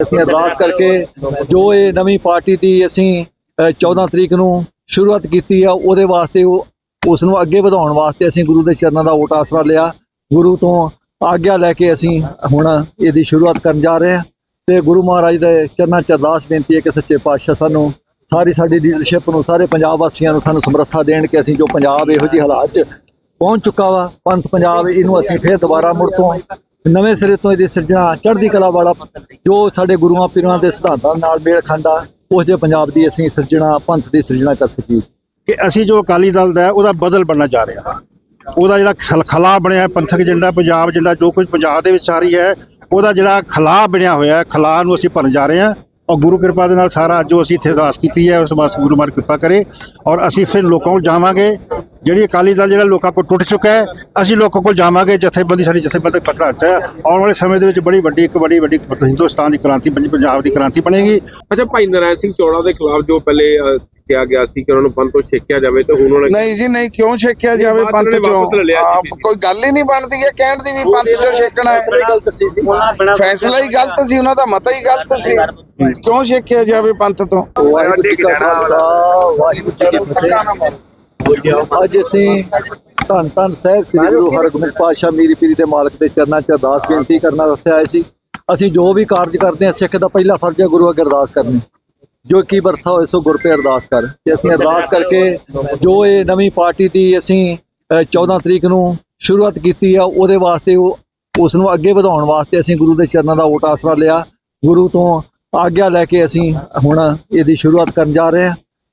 ਅਸੀਂ ਅਰਦਾਸ ਕਰਕੇ ਜੋ ਇਹ ਨਵੀਂ ਪਾਰਟੀ ਦੀ ਅਸੀਂ ਅ, 14 ਤਰੀਕ ਨੂੰ ਸ਼ੁਰੂਆਤ ਕੀਤੀ ਆ ਉਹਦੇ ਵਾਸਤੇ ਉਹ ਉਸ ਨੂੰ ਅੱਗੇ ਵਧਾਉਣ ਵਾਸਤੇ ਅਸੀਂ ਗੁਰੂ ਦੇ ਚਰਨਾਂ ਦਾ ਓਟ ਆਸਰਾ ਲਿਆ। ਗੁਰੂ ਤੋਂ ਆਗਿਆ ਲੈ ਕੇ ਅਸੀਂ ਹੁਣ ਇਹਦੀ ਸ਼ੁਰੂਆਤ ਕਰਨ ਜਾ ਰਹੇ ਹਾਂ ਤੇ ਗੁਰੂ ਮਹਾਰਾਜ ਦੇ ਚਰਨਾਂ 'ਚ ਅਰਦਾਸ ਬੇਨਤੀ ਹੈ ਕਿ ਸੱਚੇ ਪਾਤਸ਼ਾਹ ਸਾਨੂੰ ਸਾਰੀ ਸਾਡੀ ਲੀਡਰਸ਼ਿਪ ਨੂੰ ਸਾਰੇ ਪੰਜਾਬ ਵਾਸੀਆਂ ਨੂੰ ਸਾਨੂੰ ਸਮਰੱਥਾ ਦੇਣ ਕਿ ਅਸੀਂ ਜੋ ਪੰਜਾਬ ਇਹੋ ਜਿਹੇ ਹਾਲਾਤ 'ਚ ਪਹੁੰਚ ਚੁੱਕਾ ਵਾ ਪੰਥ ਪੰਜਾਬ ਇਹਨੂੰ ਅਸੀਂ ਫੇਰ ਦੁਬਾਰਾ ਮੁੜ ਤੋਂ ਨਵੇਂ ਸਿਰੇ ਤੋਂ ਇਹਦੀ ਸਿਰਜਣਾ ਚੜ੍ਹਦੀ ਕਲਾ ਵਾਲਾ ਜੋ ਸਾਡੇ ਗੁਰੂਆਂ ਪੀਰਾਂ ਦੇ ਸਿਧਾਂਤਾਂ ਨਾਲ ਮੇਲ ਖਾਂਦਾ ਉਸ ਜਿਹੇ ਪੰਜਾਬ ਦੀ ਅਸੀਂ ਸਿਰਜਣਾ, ਪੰਥ ਦੀ ਸਿਰਜਣਾ ਕਰ ਸਕੀਏ। ਕਿ ਅਸੀਂ ਜੋ ਅਕਾਲੀ ਦਲ ਦਾ ਉਹਦਾ ਬਦਲ ਬਣਨਾ ਜਾ ਰਿਹਾ। ਉਹਦਾ ਜਿਹੜਾ ਖਲ- ਖਲਾ ਬਣਿਆ ਪੰਥਕ ਏਜੰਡਾ, ਪੰਜਾਬ ਏਜੰਡਾ, ਜੋ ਕੁਝ ਪੰਜਾਬ ਦੇ ਵਿੱਚ ਆ ਰਹੀ ਹੈ, ਉਹਦਾ ਜਿਹੜਾ ਖਲਾ ਬਣਿਆ ਹੋਇਆ ਹੈ, ਖਲਾ ਨੂੰ ਅਸੀਂ ਭਰਨ ਜਾ ਰਹੇ ਹਾਂ। ਔਰ ਗੁਰੂ ਕਿਰਪਾ ਦੇ ਨਾਲ ਸਾਰਾ ਜੋ ਅਸੀਂ ਇੱਥੇ ਅਰਦਾਸ ਕੀਤੀ ਹੈ, ਉਸ ਵਾਸਤੇ ਗੁਰੂ ਮਾਰ ਕਿਰਪਾ ਕਰੇ। ਔਰ ਅਸੀਂ ਫਿਰ ਲੋਕਾਂ ਕੋਲ ਜਾਵਾਂਗੇ। ਜਿਹੜੀ ਅਕਾਲੀ ਦਲ ਜਿਹੜਾ ਲੋਕਾਂ ਕੋਲ ਟੁੱਟ ਚੁੱਕਾ ਹੈ ਅਸੀਂ ਲੋਕਾਂ ਕੋਲ ਜਾਵਾਂਗੇ ਜਥੇਬੰਦੀ ਸਾਡੀ ਜਥੇਬੰਦੀ ਪਕੜਾ ਹੈ। ਆਉਣ ਵਾਲੇ ਸਮੇਂ ਦੇ ਵਿੱਚ ਬੜੀ ਵੱਡੀ ਇੱਕ ਬੜੀ ਵੱਡੀ ਹਿੰਦੁਸਤਾਨ ਦੀ ਕ੍ਰਾਂਤੀ ਪੰਜਾਬ ਦੀ ਕ੍ਰਾਂਤੀ ਬਣੇਗੀ। ਅੱਛਾ ਭਾਈ ਨਰਾਇਣ ਸਿੰਘ ਚੌੜਾ ਦੇ ਖਿਲਾਫ ਜੋ ਪਹਿਲੇ ਕਿਹਾ ਗਿਆ ਸੀ ਕਿ ਉਹਨਾਂ ਨੂੰ ਪੰਥ ਤੋਂ ਛੇਕਿਆ ਜਾਵੇ ਤੇ ਹੁਣ ਉਹਨਾਂ ਨੇ ਨਹੀਂ ਜੀ ਨਹੀਂ ਕਿਉਂ ਛੇਕਿਆ ਜਾਵੇ ਪੰਥ ਜੀ। ਕੋਈ ਗੱਲ ਹੀ ਨਹੀਂ ਬਣਦੀ ਹੈ ਕਹਿਣ ਦੀ ਵੀ ਪੰਥ ਚੋਂ ਛੇਕਣਾ ਹੈ? ਫੈਸਲਾ ਹੀ ਗਲਤ ਸੀ ਉਹਨਾਂ ਦਾ ਮਤਾ ਹੀ ਗਲਤ ਸੀ। ਕਿਉਂ ਛੇਕਿਆ ਜਾਵੇ ਪੰਥ ਤੋਂ? ਵਾਹਿਗੁਰੂ ਜੀ ਕਾ ਖਾਲਸਾ ਵਾਹਿਗੁਰੂ ਜੀ ਕੀ ਫਤਿਹ। ਅੱਜ ਅਸੀਂ ਧੰਨ ਧੰਨ ਸਾਹਿਬ ਸ੍ਰੀ ਗੁਰੂ ਹਰਗੋਬਿੰਦ ਪਾਤਸ਼ਾਹ ਮੀਰੀ ਪੀਰੀ ਦੇ ਮਾਲਕ ਦੇ ਚਰਨਾਂ 'ਚ ਅਰਦਾਸ ਬੇਨਤੀ ਕਰਨ ਵਾਸਤੇ ਆਏ ਸੀ। ਅਸੀਂ ਜੋ ਵੀ ਕਾਰਜ ਕਰਦੇ ਹਾਂ ਸਿੱਖ ਦਾ ਪਹਿਲਾ ਫਰਜ਼ ਹੈ ਗੁਰੂ ਅੱਗੇ ਅਰਦਾਸ ਕਰਨੀ। ਜੋ ਕੀ ਵਰਥਾ ਹੋਏ ਸੋ ਗੁਰ ਪੇ ਅਰਦਾਸ ਕਰ। ਤੇ ਅਸੀਂ ਅਰਦਾਸ ਕਰਕੇ ਜੋ ਇਹ ਨਵੀਂ ਪਾਰਟੀ ਦੀ ਅਸੀਂ ਅ, 14 ਤਰੀਕ ਨੂੰ ਸ਼ੁਰੂਆਤ ਕੀਤੀ ਆ ਉਹਦੇ ਵਾਸਤੇ ਉਹ ਉਸ ਨੂੰ ਅੱਗੇ ਵਧਾਉਣ ਵਾਸਤੇ ਅਸੀਂ ਗੁਰੂ ਦੇ ਚਰਨਾਂ ਦਾ ਓਟ ਆਸਰਾ ਲਿਆ। ਗੁਰੂ ਤੋਂ ਆਗਿਆ ਲੈ ਕੇ ਅਸੀਂ ਹੁਣ ਇਹਦੀ ਸ਼ੁਰੂਆਤ ਕਰਨ ਜਾ ਰਹੇ ਹਾਂ।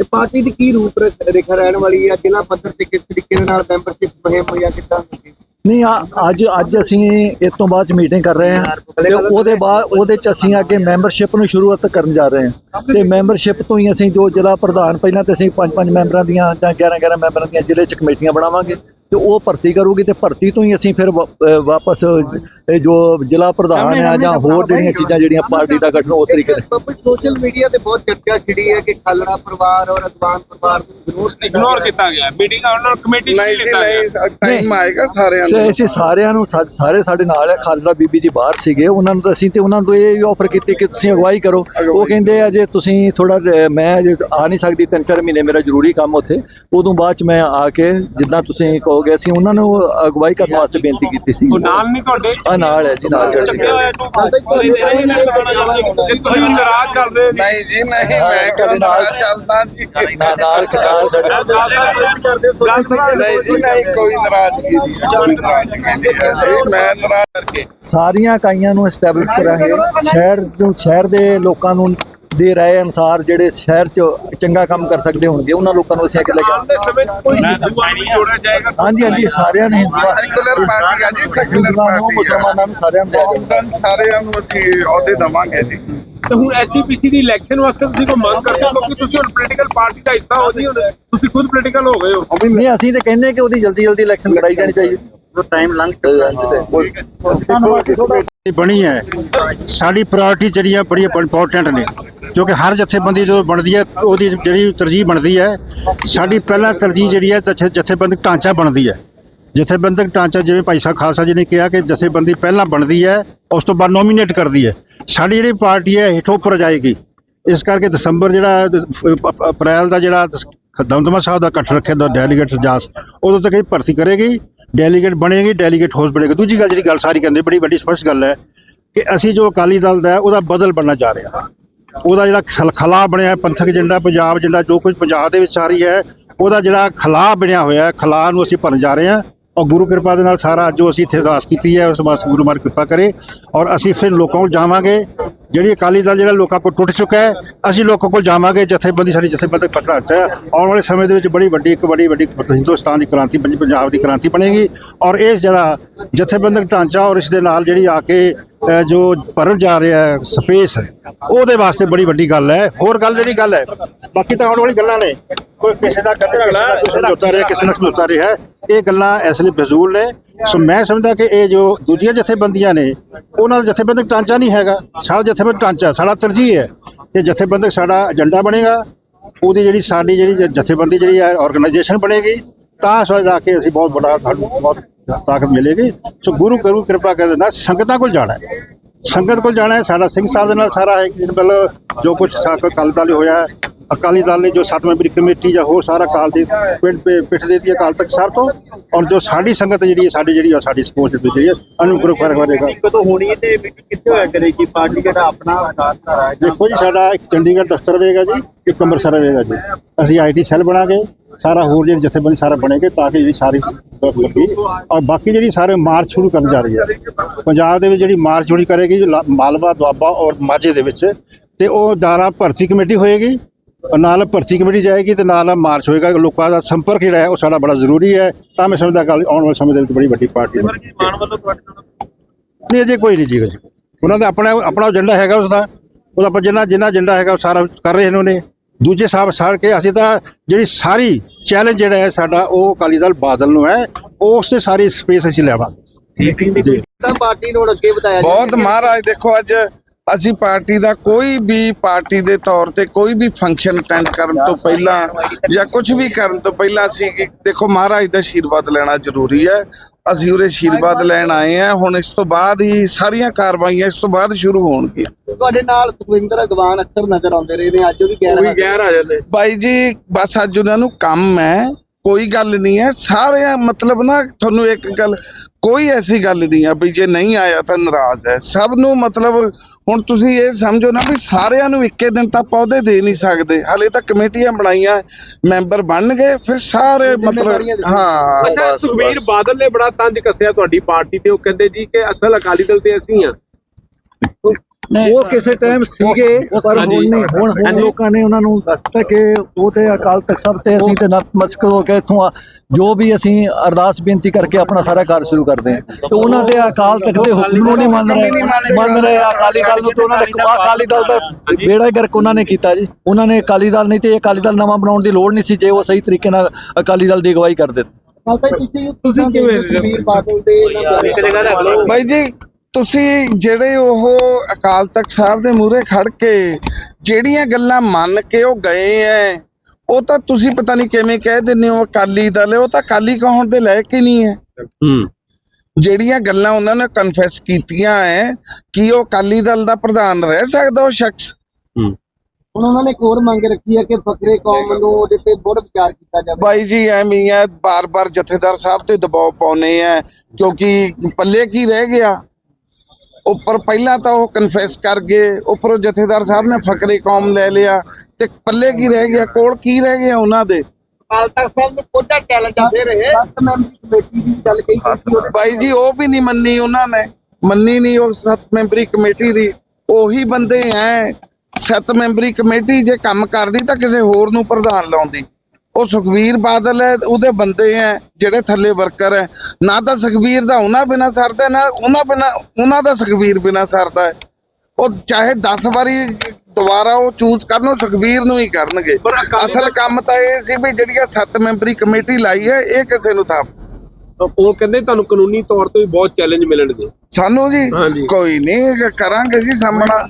ਇਹ ਪਾਰਟੀ ਦੀ ਕੀ ਰੂਪ ਰੇਖਾ ਰਹਿਣ ਵਾਲੀ ਹੈ ਜ਼ਿਲ੍ਹਾ ਪੱਧਰ ਤੇ ਕਿਸ ਤਰੀਕੇ ਦੇ ਨਾਲ ਮੈਂਬਰਸ਼ਿਪ ਮੁਹਿੰਮ ਜਾਂ ਕਿੱਦਾਂ ਹੋਊਗੀ ਨਹੀਂ ਆ- ਅੱਜ ਅੱਜ ਅਸੀਂ ਇਸ ਤੋਂ ਬਾਅਦ ਮੀਟਿੰਗ ਕਰ ਰਹੇ ਹਾਂ ਤੇ ਉਹਦੇ ਬਾਅਦ ਉਹਦੇ ਚ ਅਸੀਂ ਅੱਗੇ ਮੈਂਬਰਸ਼ਿਪ ਨੂੰ ਸ਼ੁਰੂਆਤ ਕਰਨ ਜਾ ਰਹੇ ਹਾਂ। ਤੇ ਮੈਂਬਰਸ਼ਿਪ ਤੋਂ ਹੀ ਅਸੀਂ ਜੋ ਜ਼ਿਲ੍ਹਾ ਪ੍ਰਧਾਨ ਪਹਿਲਾਂ ਤੇ ਅਸੀਂ ਪੰਜ ਪੰਜ ਮੈਂਬਰਾਂ ਦੀਆਂ ਜਾਂ 11 11 ਮੈਂਬਰਾਂ ਦੀਆਂ ਜ਼ਿਲ੍ਹੇ ਚ ਕਮੇਟੀਆਂ ਬਣਾਵਾਂਗੇ। ਤੇ ਉਹ ਭਰਤੀ ਕਰੂਗੀ ਤੇ ਭਰਤੀ ਤੋਂ ਹੀ ਅਸੀਂ ਫਿਰ ਵਾਪਸ ਇਹ ਜੋ ਜ਼ਿਲ੍ਹਾ ਪ੍ਰਧਾਨ ਆ ਜਾਂ ਹੋਰ ਜਿਹੜੀਆਂ ਚੀਜ਼ਾਂ ਜਿਹੜੀਆਂ ਪਾਰਟੀ ਦਾ ਗਠਨ ਉਸ ਤਰੀਕੇ ਦੇ। ਪਬਲਿਕ ਸੋਸ਼ਲ ਮੀਡੀਆ ਤੇ ਬਹੁਤ ਚਰਚਾ ਛਿੜੀ ਹੈ ਕਿ ਖਾਲੜਾ ਪਰਿਵਾਰ ਔਰ ਅਦਵਾਨ ਪਰਿਵਾਰ ਨੂੰ ਵਿਰੋਧ ਇਗਨੋਰ ਕੀਤਾ ਗਿਆ ਮੀਟਿੰਗ ਉਹਨਾਂ ਕਮੇਟੀ ਨਹੀਂ ਜੀ ਨਹੀਂ ਟਾਈਮ ਆਏਗਾ ਸਾਰਿਆਂ ਸੇ ਨੂੰ। ਅਸੀਂ ਸਾਰਿਆਂ ਨੂੰ ਸਾਰੇ ਸਾਡੇ ਨਾਲ ਹੈ ਖਾਲੜਾ ਬੀਬੀ ਜੀ ਬਾਹਰ ਸੀਗੇ ਉਹਨਾਂ ਨੂੰ ਤਾਂ ਅਸੀਂ ਤੇ ਉਹਨਾਂ ਨੂੰ ਇਹ ਆਫਰ ਕੀਤੀ ਕਿ ਤੁਸੀਂ ਅਗਵਾਈ ਕਰੋ। ਉਹ ਕਹਿੰਦੇ ਆ ਜੇ ਤੁਸੀਂ ਥੋੜਾ ਮੈਂ ਆ ਨਹੀਂ ਸਕਦੀ ਤਿੰਨ ਚਾਰ ਮਹੀਨੇ ਮੇਰਾ ਜ਼ਰੂਰੀ ਕੰਮ ਉੱਥੇ। ਉਦੋਂ ਬਾਅਦ ਚ ਮੈਂ ਆ ਕੇ ਜਿੱਦਾਂ ਤੁਸੀਂ ਕਹੋਗੇ ਅਸੀਂ ਉਹਨਾਂ ਨੂੰ ਅਗਵਾਈ ਕਰਨ ਵਾਸਤੇ ਬੇਨਤੀ ਕੀਤੀ ਸੀ। ਉਹ ਨਾਲ ਨਹੀਂ ਤੁਹਾਡੇ? ਆ ਨਾਲ ਹੈ ਜੀ ਨਾਲ ਚੜ੍ਹਦੀ ਚੱਕਿਆ ਕਲਾ। ਹੋਇਆ ਤੂੰ ਜੇ। ਤੁਸੀਂ ਨਾਰਾਜ਼ ਕਰਦੇ ਹੋ ਨਹੀਂ। ਜੀ ਨਹੀਂ ਮੈਂ ਕਦੇ ਨਾਲ। ਚੱਲਦਾ ਜੀ। ਨਾਲ ਨਾਲ। ਨਾਲ ਸਾਡੇ- ਨਹੀਂ ਜੀ ਨਹੀਂ ਕੋਈ ਨਾਰਾਜ਼ਗੀ ਨਹੀਂ ਹੈ, ਕੋਈ ਨਾਰਾਜ਼ਗੀ ਨਹੀਂ ਹੈ ਜੀ ਮੈਂ ਨਾਰਾਜ਼ ਸਾਰੀਆਂ ਇਕਾਈਆਂ ਨੂੰ ਐਸਟੈਬਲਿਸ਼ ਕਰਾਂਗੇ। ਸ਼ਹਿਰ ਨੂੰ ਸ਼ਹਿਰ ਦੇ ਲੋਕਾਂ ਨੂੰ ਦੇ ਰਾਏ ਅਨੁਸਾਰ ਜਿਹੜੇ ਸ਼ਹਿਰ 'ਚ ਚੰਗਾ ਕੰਮ ਕਰ ਸਕਦੇ ਹੋਣਗੇ ਉਹਨਾਂ ਲੋਕਾਂ ਨੂੰ ਅਸੀਂ ਅੱਗੇ ਲੈ ਕੇ ਸਮੇਂ 'ਚ ਕੋਈ ਹਿੰਦੂਆਂ ਨੂੰ ਜੋੜਿਆ ਜਾਏਗਾ? ਹਾਂਜੀ ਹਾਂਜੀ ਸਾਰਿਆਂ ਨੇ ਹਿੰਦੂਆਂ ਸੈਕੂਲਰ ਪਾਰਟੀ ਆ ਜੀ ਸੈਕੂਲਰ ਪਾਰਟੀ ਮੁਸਲਮਾਨਾਂ ਨੂੰ ਸਾਰਿਆਂ ਨੂੰ ਕੇ ਸਾਰਿਆਂ ਨੂੰ ਅਸੀਂ ਅਹੁਦੇ ਦਵਾਂਗੇ ਜੀ। ਤੇ ਹੁਣ ਐਚਪੀਸੀ ਦੀ ਇਲੈਕਸ਼ਨ ਵਾਸਤੇ ਤੁਸੀਂ ਕੋਈ ਮੰਗ ਕਰਦੇ ਹੋ? ਕਿਉਂਕਿ ਤੁਸੀਂ ਹੁਣ ਪੋਲੀਟੀਕਲ ਪਾਰਟੀ ਦਾ ਹਿੱਸਾ ਹੋ ਜੀ ਹੁਣ। ਤੁਸੀਂ ਖੁਦ ਪੋਲੀਟੀਕਲ ਹੋ ਗਏ ਹੋ। ਨਹੀਂ ਅਸੀਂ ਤਾਂ ਕਹਿੰਦੇ ਕਿ ਉਹਦੀ ਜਲਦੀ ਜਲਦੀ ਇਲੈਕਸ਼ਨ ਕਰਾਈ ਜਾਣੀ ਚਾਹੀਦੀ। ਟਾਈਮ ਲੰਘ ਬਣੀ ਹੈ। ਸਾਡੀ ਪ੍ਰਾਇੋਰਟੀ ਜਿਹੜੀਆਂ ਬੜੀ ਇੰਪੋਰਟੈਂਟ ਨੇ। ਕਿਉਂਕਿ ਹਰ ਜਥੇਬੰਦੀ ਜਦੋਂ ਬਣਦੀ ਹੈ ਉਹਦੀ ਜਿਹੜੀ ਤਰਜੀਹ ਬਣਦੀ ਹੈ ਸਾਡੀ ਪਹਿਲਾਂ ਤਰਜੀਹ ਜਿਹੜੀ ਹੈ ਜਥੇ- ਜਥੇਬੰਦਕ ਢਾਂਚਾ ਬਣਦੀ ਹੈ। ਜਥੇਬੰਦਕ ਢਾਂਚਾ ਜਿਵੇਂ ਭਾਈ ਸਾਹਿਬ ਖਾਲਸਾ ਜੀ ਨੇ ਕਿਹਾ ਕਿ ਜਥੇਬੰਦੀ ਪਹਿਲਾਂ ਬਣਦੀ ਹੈ ਉਸ ਤੋਂ ਬਾਅਦ ਨੋਮੀਨੇਟ ਕਰਦੀ ਹੈ। ਸਾਡੀ ਜਿਹੜੀ ਪਾਰਟੀ ਹੈ ਹੇਠੋਂ ਉੱਪਰ ਜਾਏਗੀ। ਇਸ ਕਰਕੇ ਦਸੰਬਰ ਜਿਹੜਾ ਅਪ੍ਰੈਲ ਦਾ ਜਿਹੜਾ ਦਮਦਮਾ ਸਾਹਿਬ ਦਾ ਇਕੱਠ ਰੱਖਿਆ ਦਾ ਡੈਲੀਗੇਟ ਜਾਸ ਉਦੋਂ ਤੱਕ ਇਹ ਭਰਤੀ ਕਰੇਗੀ। ਡੈਲੀਗੇਟ ਬਣੇਗੀ ਡੈਲੀਗੇਟ ਹੋਸ ਬਣੇਗਾ। ਦੂਜੀ ਗੱਲ ਜਿਹੜੀ ਗੱਲ ਸਾਰੀ ਕਹਿੰਦੇ, ਬੜੀ ਵੱਡੀ ਸਪਸ਼ਟ ਗੱਲ ਹੈ ਕਿ ਅਸੀਂ ਜੋ ਅਕਾਲੀ ਦਲ ਦਾ ਉਹਦਾ ਬਦਲ ਬਣਨਾ ਜਾ ਰਿਹਾ। ਉਹਦਾ ਜਿਹੜਾ ਖਲ- ਖਲਾ ਬਣਿਆ ਪੰਥਕ ਏਜੰਡਾ, ਪੰਜਾਬ ਏਜੰਡਾ, ਜੋ ਕੁਝ ਪੰਜਾਬ ਦੇ ਵਿੱਚ ਆ ਰਹੀ ਹੈ, ਉਹਦਾ ਜਿਹੜਾ ਖਲਾ ਬਣਿਆ ਹੋਇਆ ਹੈ, ਖਲਾ ਨੂੰ ਅਸੀਂ ਭਰਨ ਜਾ ਰਹੇ ਹਾਂ। ਔਰ ਗੁਰੂ ਕਿਰਪਾ ਦੇ ਨਾਲ ਸਾਰਾ ਜੋ ਅਸੀਂ ਇੱਥੇ ਅਰਦਾਸ ਕੀਤੀ ਹੈ, ਉਸ ਵਾਸਤੇ ਗੁਰੂ ਮਾਰ ਕਿਰਪਾ ਕਰੇ। ਔਰ ਅਸੀਂ ਫਿਰ ਲੋਕਾਂ ਕੋਲ ਜਾਵਾਂਗੇ। ਜਿਹੜੀ ਅਕਾਲੀ ਦਲ ਜਿਹੜਾ ਲੋਕਾਂ ਕੋਲ ਟੁੱਟ ਚੁੱਕਾ ਹੈ ਅਸੀਂ ਲੋਕਾਂ ਕੋਲ ਜਾਵਾਂਗੇ ਜਥੇਬੰਦੀ ਸਾਡੀ ਜਥੇਬੰਦੀ ਪਕੜਾ ਹੈ। ਆਉਣ ਵਾਲੇ ਸਮੇਂ ਦੇ ਵਿੱਚ ਬੜੀ ਵੱਡੀ ਇੱਕ ਬੜੀ ਵੱਡੀ ਹਿੰਦੁਸਤਾਨ ਦੀ ਕ੍ਰਾਂਤੀ ਬਣੀ ਪੰਜਾਬ ਦੀ ਕ੍ਰਾਂਤੀ ਬਣੇਗੀ ਔਰ ਇਹ ਜਿਹੜਾ ਜਥੇਬੰਦਕ ਢਾਂਚਾ ਔਰ ਇਸ ਦੇ ਨਾਲ ਜਿਹੜੀ ਆ ਕੇ ਜੋ ਭਰਨ ਜਾ ਰਿਹਾ ਹੈ ਸਪੇਸ ਉਹਦੇ ਵਾਸਤੇ ਬੜੀ ਵੱਡੀ ਗੱਲ ਹੈ। ਹੋਰ ਗੱਲ ਜਿਹੜੀ ਗੱਲ ਹੈ ਬਾਕੀ ਤਾਂ ਆਉਣ ਵਾਲੀ ਗੱਲਾਂ ਨੇ। ਕੋਈ ਕਿਸੇ ਦਾ ਅਗਲਾ ਕਿਸੇ ਨਾਲ ਜੁੱਤਾ ਰਿਹਾ ਕਿਸੇ ਨਾਲ ਸਮਝੌਤਾ ਰਿਹਾ ਇਹ ਗੱਲਾਂ ਇਸ ਲਈ ਫਜ਼ੂਲ ਨੇ। ਸੋ ਮੈਂ ਸਮਝਦਾ ਕਿ ਇਹ ਜੋ ਦੂਜੀਆਂ ਜਥੇਬੰਦੀਆਂ ਨੇ, ਉਹਨਾਂ ਦਾ ਜਥੇਬੰਦਕ ਢਾਂਚਾ ਨਹੀਂ ਹੈਗਾ। ਸਾਡਾ ਜਥੇਬੰਦਕ ਢਾਂਚਾ, ਸਾਡਾ ਤਰਜੀਹ ਹੈ ਕਿ ਜਥੇਬੰਦਕ ਸਾਡਾ ਏਜੰਡਾ ਬਣੇਗਾ, ਉਹਦੀ ਜਿਹੜੀ ਸਾਡੀ ਜਿਹੜੀ ਜਥੇਬੰਦੀ ਜਿਹੜੀ ਹੈ ਆਰਗੇਨਾਈਜੇਸ਼ਨ ਬਣੇਗੀ, ਤਾਂ ਸੋ ਜਾ ਕੇ ਅਸੀਂ ਬਹੁਤ ਵੱਡਾ, ਸਾਨੂੰ ਬਹੁਤ ਤਾਕਤ ਮਿਲੇਗੀ। ਸੋ ਗੁਰੂ ਗੁਰੂ ਕਿਰਪਾ ਕਰ ਦੇਣਾ ਸੰਗਤਾਂ ਕੋਲ ਜਾਣਾ ਹੈ। ਸੰਗਤ ਕੋਲ ਜਾਣਾ ਹੈ ਸਾਡਾ ਸਿੰਘ ਸਾਹਿਬ ਦੇ ਨਾਲ ਸਾਰਾ ਹੈ ਕਿ ਮਤਲਬ ਜੋ ਕੁਝ ਅਕਾਲੀ ਦਲ ਹੋਇਆ ਹੈ, ਅਕਾਲੀ ਦਲ ਨੇ ਜੋ ਸੱਤ ਮੈਂਬਰੀ ਕਮੇਟੀ ਜਾਂ ਹੋਰ ਸਾਰਾ ਕਾਲ ਦੀ ਪਿੰਡ ਪਿੱਠ ਦੇਤੀ ਅਕਾਲ ਤਖਤ ਸਾਹਿਬ ਤੋਂ ਔਰ ਜੋ ਸਾਡੀ ਸੰਗਤ ਜਿਹੜੀ ਹੈ ਸਾਡੀ ਜਿਹੜੀ ਹੈ ਸਾਡੀ ਸਪੋਰਟ ਜਿਹੜੀ ਹੈ ਅਨੁਗ੍ਰਹ ਫ਼ਰਕ ਵਧੇਗਾ ਕਦੋਂ ਹੋਣੀ ਹੈ ਤੇ ਕਿੱਥੇ ਹੋਇਆ ਕਰੇਗੀ ਪਾਰਟੀ ਜਿਹੜਾ ਆਪਣਾ ਵਿਕਾਸ ਹੈ ਦੇਖੋ ਜੀ ਸਾਡਾ ਇੱਕ ਚੰਡੀਗੜ੍ਹ ਦਫ਼ਤਰ ਰਹੇਗਾ ਜੀ ਇੱਕ ਅੰਮ੍ਰਿਤਸਰ ਰਹੇਗਾ ਜੀ। ਅਸੀਂ ਆਈਟੀ ਸੈੱਲ ਬਣਾਗੇ ਸਾਰਾ ਹੋਰ ਜਿਹੜੇ ਜਥੇਬੰਦੀ ਸਾਰਾ ਬਣੇਗੇ ਤਾਂ ਕਿ ਜਿਹੜੀ ਸਾਰੀ ਲੱਗੀ। ਔਰ ਬਾਕੀ ਜਿਹੜੀ ਸਾਰੇ ਮਾਰਚ ਸ਼ੁਰੂ ਕਰਨ ਜਾ ਰਹੀ ਹੈ। ਪੰਜਾਬ ਦੇ ਵਿੱਚ ਜਿਹੜੀ ਮਾਰਚ ਸ਼ੁਰੂ ਕਰੇਗੀ ਮਾਲਵਾ ਦੁਆਬਾ ਔਰ ਮਾਝੇ ਦੇ ਵਿੱਚ ਤੇ ਉਹ ਦਾਰਾ ਭਰਤੀ ਕਮੇਟੀ ਹੋਏਗੀ ਔਰ ਨਾਲ ਭਰਤੀ ਕਮੇਟੀ ਜਾਏਗੀ ਤੇ ਨਾਲ ਮਾਰਚ ਹੋਏਗਾ। ਲੋਕਾਂ ਦਾ ਸੰਪਰਕ ਜਿਹੜਾ ਹੈ ਉਹ ਸਾਡਾ ਬੜਾ ਜ਼ਰੂਰੀ ਹੈ। ਤਾਂ ਮੈਂ ਸਮਝਦਾ ਗੱਲ ਆਉਣ ਵਾਲੇ ਸਮੇਂ ਦੇ ਵਿੱਚ ਬੜੀ ਵੱਡੀ ਪਾਰਟੀ ਨਹੀਂ ਅਜੇ ਕੋਈ ਨਹੀਂ ਜੀ ਉਹਨਾਂ ਦਾ ਆਪਣਾ ਆਪਣਾ ਏਜੰਡਾ ਹੈਗਾ ਉਸਦਾ। ਉਹਦਾ ਆਪਾਂ ਜਿੰਨਾ ਜਿੰਨਾ ਏਜੰਡਾ ਹੈਗਾ ਉਹ ਸਾਰਾ ਕਰ ਰਹੇ ਨੇ ਦੂਜੇ ਸਾਹਿਬ ਸਾਰ ਕੇ ਅਸੀਂ ਤਾਂ ਜਿਹੜੀ ਸਾਰੀ ਚੈਲੰਜ ਜਿਹੜਾ ਹੈ ਸਾਡਾ ਉਹ ਅਕਾਲੀ ਦਲ ਬਾਦਲ ਨੂੰ ਹੈ ਉਸ ਤੇ ਸਾਰੀ ਸਪੇਸ ਅਸੀਂ ਲੈਵਾਂਗੇ। ਜੀ। ਤਾਂ ਪਾਰਟੀ ਨੂੰ ਅੱਗੇ ਵਧਾਇਆ ਬਹੁਤ ਮਹਾਰਾਜ ਦੇਖੋ ਅੱਜ ਅਸੀਂ ਪਾਰਟੀ ਦਾ ਕੋਈ ਵੀ ਪਾਰਟੀ ਦੇ ਤੌਰ ਤੇ ਕੋਈ ਵੀ ਫੰਕਸ਼ਨ ਅਟੈਂਡ ਕਰਨ ਤੋਂ ਪਹਿਲਾਂ ਜਾਂ ਕੁਝ ਵੀ ਕਰਨ ਤੋਂ ਪਹਿਲਾਂ ਅਸੀਂ ਦੇਖੋ ਮਹਾਰਾਜ ਦਾ ਆਸ਼ੀਰਵਾਦ ਲੈਣਾ ਜ਼ਰੂਰੀ ਹੈ। ਅਸੀਂ ਉਹਦੇ ਆਸ਼ੀਰਵਾਦ ਲੈਣ ਆਏ ਆ ਹੁਣ ਇਸ ਤੋਂ ਬਾਅਦ ਹੀ ਸਾਰੀਆਂ ਕਾਰਵਾਈਆਂ ਇਸ ਤੋਂ ਬਾਅਦ ਸ਼ੁਰੂ ਹੋਣਗੀਆਂ। ਤੁਹਾਡੇ ਨਾਲ ਸੁਖਵਿੰਦਰ ਅਗਵਾਨ ਅਕਸਰ ਨਜ਼ਰ ਆਉਂਦੇ ਰਹੇ ਨੇ। ਅੱਜ ਉਹ ਵੀ ਗੈਰ ਆ ਜਾਂਦੇ ਬਾਈ ਜੀ ਬਸ ਅੱਜ ਉਹਨਾਂ ਨੂੰ ਕੰਮ ਹੈ। ਕੋਈ ਗੱਲ ਨਹੀਂ ਹੈ। ਸਾਰੇ ਮਤਲਬ ਨਾ ਤੁਹਾਨੂੰ ਇੱਕ ਗੱਲ ਕੋਈ ਐਸੀ ਗੱਲ ਨਹੀਂ ਆ ਵੀ ਜੇ ਨਹੀਂ ਆਇਆ ਤਾਂ ਨਾਰਾਜ਼ ਹੈ। ਸਭ ਨੂੰ ਮਤਲਬ ਹੁਣ ਤੁਸੀਂ ਇਹ ਸਮਝੋ ਨਾ ਵੀ ਸਾਰਿਆਂ ਨੂੰ ਇੱਕੇ ਦਿਨ ਤਾਂ ਪੌਦੇ ਦੇ ਨਹੀਂ ਸਕਦੇ। ਹਲੇ ਤਾਂ ਕਮੇਟੀਆਂ ਬਣਾਈਆਂ ਮੈਂਬਰ ਬਣ ਗਏ ਫਿਰ ਸਾਰੇ ਮਤਲਬ ਹਾਂ ਅੱਛਾ ਸੁਖਬੀਰ। ਬਾਦਲ ਨੇ ਬੜਾ ਤੰਜ ਕੱਸਿਆ ਤੁਹਾਡੀ ਪਾਰਟੀ ਤੇ। ਉਹ ਕਹਿੰਦੇ ਜੀ ਕਿ ਅਸਲ ਅਕਾਲੀ ਦਲ ਤੇ ਅਸੀਂ ਆ ਉਹ ਕਿਸੇ ਟਾਈਮ ਸੀਗੇ ਪਰ। ਹੁਣ ਨਹੀਂ ਹੁਣ ਹੁਣ। ਲੋਕਾਂ ਨੇ ਉਹਨਾਂ ਨੂੰ ਦੱਸਤਾ ਕਿ ਉਹ ਤੇ ਅਕਾਲ ਤਖਤ ਸਾਹਿਬ ਤੇ ਅਸੀਂ ਤੇ ਨਤਮਸਤਕ ਹੋ ਕੇ ਇਥੋਂ ਜੋ ਵੀ ਅਸੀਂ ਅਰਦਾਸ ਬੇਨਤੀ ਕਰਕੇ ਆਪਣਾ ਸਾਰਾ ਕਾਰਜ ਸ਼ੁਰੂ ਕਰਦੇ ਹਾਂ ਤੇ ਉਹਨਾਂ ਦੇ ਅਕਾਲ ਤਖਤ ਦੇ ਹੁਕਮ ਨੂੰ ਨਹੀਂ ਮੰਨ ਰਹੇ ਮੰਨ ਰਹੇ ਅਕਾਲੀ ਦਲ ਨੂੰ ਤੇ ਉਹਨਾਂ ਨੇ ਅਕਾਲੀ ਦਲ ਦਾ ਬੇੜਾ ਗਰਕ ਉਹਨਾਂ ਨੇ ਕੀਤਾ ਜੀ ਉਹਨਾਂ ਨੇ ਅਕਾਲੀ ਦਲ ਨਹੀਂ ਤੇ ਇਹ ਅਕਾਲੀ ਦਲ ਨਵਾਂ ਬਣਾਉਣ ਦੀ ਲੋੜ ਨਹੀਂ ਸੀ ਜੇ ਉਹ ਸਹੀ ਤਰੀਕੇ ਨਾਲ ਅਕਾਲੀ ਦਲ ਦੀ ਅਗਵਾਈ ਕਰਦੇ ਤੁਸੀਂ ਕਿਵੇਂ ਬਾਈ ਜੀ ਤੁਸੀਂ ਜਿਹੜੇ ਉਹ ਅਕਾਲ ਤਖਤ ਸਾਹਿਬ ਦੇ ਮੂਹਰੇ ਖੜ ਕੇ ਜਿਹੜੀਆਂ ਗੱਲਾਂ ਮੰਨ ਕੇ ਉਹ ਗਏ ਐ ਉਹ ਤਾਂ ਤੁਸੀਂ ਪਤਾ ਨਹੀਂ ਕਿਵੇਂ ਕਹਿ ਦਿੰਦੇ ਹੋ ਅਕਾਲੀ ਦਲ ਉਹ ਤਾਂ ਅਕਾਲੀ ਕਹਾਉਣ ਦੇ ਲਾਇਕ ਹੀ ਨਹੀਂ ਹੈ ਹੂੰ। ਜਿਹੜੀਆਂ ਗੱਲਾਂ ਉਹਨਾਂ ਨੇ ਕਨਫੈਸ ਕੀਤੀਆਂ ਐ ਕਿ ਉਹ ਅਕਾਲੀ ਦਲ ਦਾ ਪ੍ਰਧਾਨ ਰਹਿ ਸਕਦਾ ਉਹ ਸ਼ਖਸ? ਹੁਣ ਉਹਨਾਂ ਨੇ ਇੱਕ ਹੋਰ ਮੰਗ ਰੱਖੀ ਹੈ ਕਿ ਫਕਰੇ ਕੌਮ ਨੂੰ ਉਹਦੇ ਤੇ ਬੋੜ ਵਿਚਾਰ ਕੀਤਾ ਜਾਵੇ। ਬਾਈ ਜੀ ਐਵੇਂ ਹੀ ਹੈ ਬਾਰ-ਬਾਰ ਜਥੇਦਾਰ ਸਾਹਿਬ ਤੇ ਦਬਾਅ ਪਾਉਨੇ ਆ ਕਿਉਂਕਿ ਪੱਲੇ ਕੀ ਰਹਿ ਗਿਆ? ਉੱਪਰ ਪਹਿਲਾਂ ਤਾਂ ਉਹ ਕਨਫੈਸ ਕਰ ਗਏ ਉੱਪਰੋਂ ਜਥੇਦਾਰ ਸਾਹਿਬ ਨੇ ਫਕਰੇ ਕੌਮ ਲੈ ਲਿਆ ਤੇ ਪੱਲੇ ਕੀ ਰਹਿ ਗਿਆ ਕੋਲ ਕੀ ਰਹਿ ਗਿਆ ਉਹਨਾਂ ਦੇ? ਬਾਈ ਜੀ ਉਹ ਵੀ ਨਹੀਂ ਮੰਨੀ ਉਹਨਾਂ ਨੇ। ਮੰਨੀ ਨਹੀਂ ਉਹ ਸੱਤ ਮੈਂਬਰੀ ਕਮੇਟੀ ਦੀ। ਉਹੀ ਬੰਦੇ ਐ। ਸੱਤ ਮੈਂਬਰੀ ਕਮੇਟੀ ਜੇ ਕੰਮ ਕਰਦੀ ਤਾਂ ਕਿਸੇ ਹੋਰ ਨੂੰ ਪ੍ਰਧਾਨ ਲਾਉਂਦੀ। ਉਹ ਸੁਖਵੀਰ ਬਾਦਲ ਹੈ ਉਹਦੇ ਬੰਦੇ ਐ ਜਿਹੜੇ ਥੱਲੇ ਵਰਕਰ ਐ ਨਾ ਤਾਂ ਸੁਖਵੀਰ ਦਾ ਉਹਨਾਂ ਬਿਨਾ ਸਰਦਾ ਨਾ ਉਹਨਾਂ ਬਿਨਾ ਉਹਨਾਂ ਦਾ ਸੁਖਵੀਰ ਬਿਨਾ ਸਰਦਾ ਹੈ। ਉਹ ਚਾਹੇ 10 ਵਾਰੀ ਦੁਬਾਰਾ ਉਹ ਚੂਜ਼ ਕਰਨ ਉਹ ਸੁਖਵੀਰ ਨੂੰ ਹੀ ਕਰਨਗੇ। ਅਸਲ ਕੰਮ ਤਾਂ ਇਹ ਸੀ ਵੀ ਜਿਹੜੀਆਂ ਸੱਤ ਮੈਂਬਰੀ ਕਮੇਟੀ ਲਾਈ ਹੈ ਇਹ ਕਿਸੇ ਨੂੰ ਥਾਪ ਉਹ ਕਹਿੰਦੇ ਤੁਹਾਨੂੰ ਕਾਨੂੰਨੀ ਤੌਰ ਤੇ ਵੀ ਬਹੁਤ ਚੈਲੰਜ ਮਿਲਣਗੇ। ਸਾਨੂੰ ਜੀ। ਕੋਈ ਨਹੀਂ ਕਰਾਂਗੇ ਜੀ ਸਾਹਮਣਾ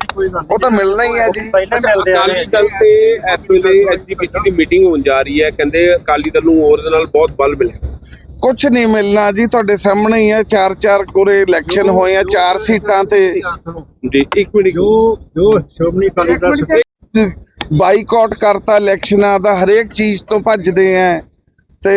ਉਹ ਤਾਂ ਮਿਲਣਾ ਹੀ ਹੈ ਜੀ। ਅਕਾਲੀ ਦਲ ਤੇ ਇਸ ਵੇਲੇ ਐਸਜੀਪੀਸੀ ਦੀ ਮੀਟਿੰਗ ਹੋਣ ਜਾ ਰਹੀ ਹੈ। ਕਹਿੰਦੇ ਅਕਾਲੀ ਦਲ ਨੂੰ ਹੋਰ ਦੇ ਨਾਲ ਬਹੁਤ ਬਲ ਮਿਲੇਗਾ ਕੁਝ ਨਹੀਂ ਮਿਲਣਾ ਜੀ ਤੁਹਾਡੇ ਸਾਹਮਣੇ ਹੀ ਹੈ। ਚਾਰ ਚਾਰ ਕੋਰੇ ਇਲੈਕਸ਼ਨ ਹੋਏ ਆ ਚਾਰ ਸੀਟਾਂ ਤੇ। ਜੀ ਇੱਕ ਮਿੰਟ। ਜੋ ਜੋ ਸ਼੍ਰੋਮਣੀ ਅਕਾਲੀ ਦਲ ਬਾਈਕਾਟ ਕਰਤਾ ਇਲੈਕਸ਼ਨਾਂ ਦਾ ਹਰੇਕ ਚੀਜ਼ ਤੋਂ ਭੱਜਦੇ ਆ। ਤੇ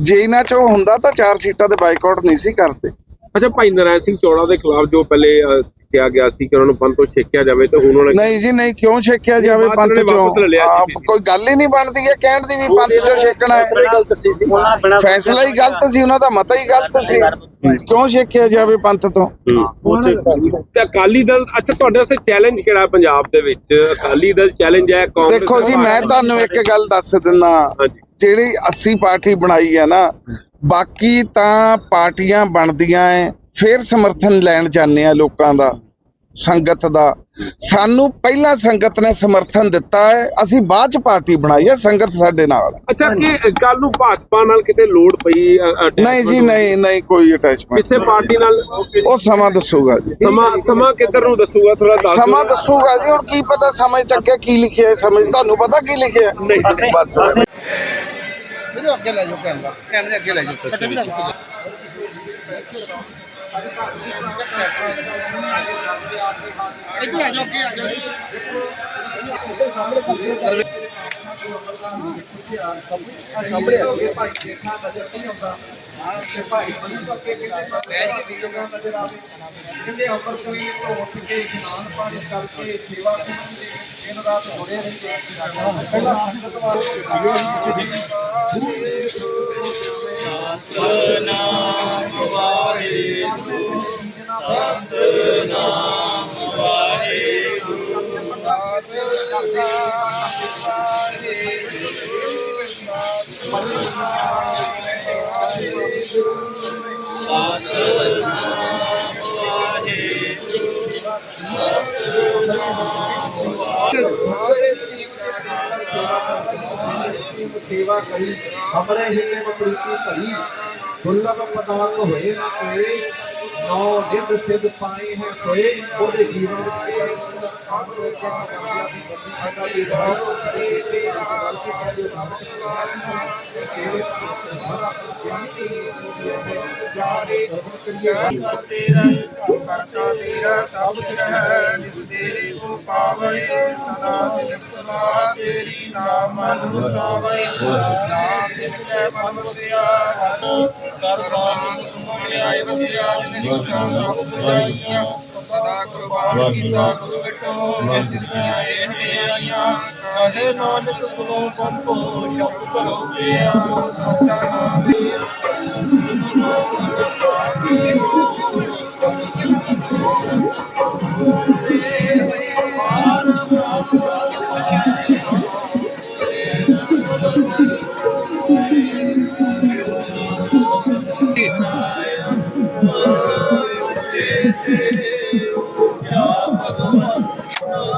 ਜੇ ਇਹਨਾਂ ਚ ਹੁੰਦਾ ਤਾਂ ਚਾਰ ਸੀਟਾਂ ਤੇ ਬਾਈਕਾਟ ਨਹੀਂ ਸੀ ਕਰਦੇ। ਅੱਛਾ ਭਾਈ ਨਰਾਇਣ ਸਿੰਘ ਚੌੜਾ ਦੇ ਖਿਲਾਫ ਜੋ ਪਹਿਲੇ ਅਹ, ਕਿਹਾ ਗਿਆ ਸੀ ਕਿ ਉਹਨਾਂ ਨੂੰ ਪੰਥ ਤੋਂ ਛੇਕਿਆ ਜਾਵੇ ਤੇ ਹੁਣ ਉਹਨਾਂ ਨੇ ਨਹੀਂ ਜੀ ਨਹੀਂ ਕਿਉਂ ਛੇਕਿਆ ਜਾਵੇ ਬਾਅਦ ਪੰਥ ਉਹਨਾਂ ਨੇ ਚੋਂ? ਵਾਪਸ ਲੈ ਲਿਆ ਹਾਂ, ਜੀ। ਕੋਈ ਗੱਲ ਹੀ ਨਹੀਂ ਬਣਦੀ ਹੈ ਕਹਿਣ ਦੀ ਵੀ ਪੰਥ ਚੋਂ ਛੇਕਣਾ ਹੈ। ਗਲਤ ਸੀ। ਫੈਸਲਾ ਹੀ ਗਲਤ ਸੀ ਉਹਨਾਂ ਦਾ ਮਤਾ ਹੀ ਗਲਤ ਸੀ। ਕਿਉਂ ਛੇਕਿਆ ਜਾਵੇ ਪੰਥ ਤੋਂ? ਤੇ ਅਕਾਲੀ ਦਲ ਅੱਛਾ ਤੁਹਾਡੇ ਵਾਸਤੇ ਚੈਲੰਜ ਕਿਹੜਾ ਪੰਜਾਬ ਦੇ ਵਿੱਚ? ਅਕਾਲੀ ਦਲ ਚੈਲੰਜ ਹੈ ਕਾਂਗਰਸ ਦੇਖੋ ਜੀ ਮੈਂ ਤੁਹਾਨੂੰ ਇੱਕ ਗੱਲ ਦੱਸ ਦਿੰਦਾ। ਹਾਂਜੀ। ਜਿਹੜੀ 80 ਪਾਰਟੀ ਬਣਾਈ ਹੈ ਨਾ ਬਾਕੀ ਤਾਂ ਪਾਰਟੀਆਂ ਬਣਦੀਆਂ ਐ ਫਿਰ ਸਮਰਥਨ ਲੈਣ ਜਾਂਦੇ ਆ ਲੋਕਾਂ ਦਾ ਸੰਗਤ ਦਾ ਸਾਨੂੰ ਪਹਿਲਾਂ ਸੰਗਤ ਨੇ ਸਮਰਥਨ ਦਿੱਤਾ ਹੈ ਅਸੀਂ ਬਾਅਦ ਚ ਪਾਰਟੀ ਬਣਾਈ ਹੈ ਸੰਗਤ ਸਾਡੇ ਨਾਲ। ਅੱਛਾ ਕਿ ਕੱਲ ਨੂੰ ਭਾਜਪਾ ਨਾਲ ਕਿਤੇ ਲੋੜ ਪਈ ਨਹੀਂ ਜੀ ਨਹੀਂ ਨਹੀਂ ਕੋਈ ਅਟੈਚਮੈਂਟ ਕਿਸੇ ਪਾਰਟੀ ਨਾਲ ਉਹ ਸਮਾਂ ਦੱਸੂਗਾ ਜੀ ਸਮਾਂ ਸਮਾਂ ਕਿੱਧਰ ਨੂੰ ਦੱਸੂਗਾ ਥੋੜਾ ਦੱਸ ਸਮਾਂ। ਦੱਸੂਗਾ ਜੀ ਹੁਣ ਕੀ ਪਤਾ ਸਮਝ ਚ ਅੱਗੇ ਕੀ ਲਿਖਿਆ ਹੈ ਸਮਝ ਤੁਹਾਨੂੰ ਪਤਾ ਕੀ ਲਿਖਿਆ ਹੈ? ਨਹੀਂ ਬਸ ਵੀਰੇ ਅੱਗੇ ਲੈ ਜਾਓ ਕੈਮਰਾ। ਕੈਮਰੇ ਅੱਗੇ ਲੈ ਜਾਓ। ਇੱਧਰ ਆ ਜਾਓ ਅੱਗੇ ਆ ਜਾਓ। ਸਾਹਮਣੇ ਅੱਗੇ ਭਾਈ ਦੇਖਾ ਨਜ਼ਰ ਨਹੀਂ ਆਉਂਦਾ ਹਾਂ ਤੇ ਭਾਈ ਬਣੀ ਤੋਂ ਕਿਤੇ ਬੈਠ ਕੇ ਵੀਡੀਓ ਨਜ਼ਰ ਆਵੇ ਕਹਿੰਦੇ ਉੱਪਰ ਕੋਈ ਉੱਠ ਕੇ ਇਸ਼ਨਾਨ ਪਾਣੀ ਕਰਕੇ ਸੇਵਾ ਕਰਨਗੇ ਦਿਨ ਰਾਤ ਹੋਰੇ ਰਹਿੰਦੇ ਪਹਿਲਾਂ ਸੰਗਤ ਵਾਸਤੇ सेवा करी हमरे हृदय में प्रीति करी दुर्लभ पदार्थ होए न कोए नौ दिन सिद्ध पाए हैं सोए बुद्ध जीवन के ਸਾਰੇ ਕਰੀਏ ਤੇਰਾ ਕਰਤਾ ਤੇਰਾ ਸਭ ਤੇਰਾ ਜਿਸ ਤੇਰੇ ਸੋ ਪਾਵੈ ਸਦਾ ਸਿਫਤ ਸਲਾਹ ਤੇਰੀ ਨਾਮ ਮਨ ਵਸਾਵੈ ਨਾਮ ਦਿਨ ਮਨ ਵਸਿਆ ਕਰ ਸਾਥ ਸੁਮਣੇ ਆਏ ਵਸਿਆ, ਜਿਨ ਨਿਸ਼ਾ ਸਭ ਬੁਝਾਈਆਂ। ਸਦਾ ਕੁਰਬਾਨ ਕੀਤਾ ਗੁਰੂ ਬਿਟੋ, ਜਿਸ ਨੇ ਆਏ ਨੇ ਆਈਆਂ। ਕਹੇ ਨਾਨਕ ਸੁਨੋ ਸੰਤੋ, ਸ਼ਬਦ ਕਰੋ ਪਿਆ ਸੱਚਾ ਨਾਮ すごい。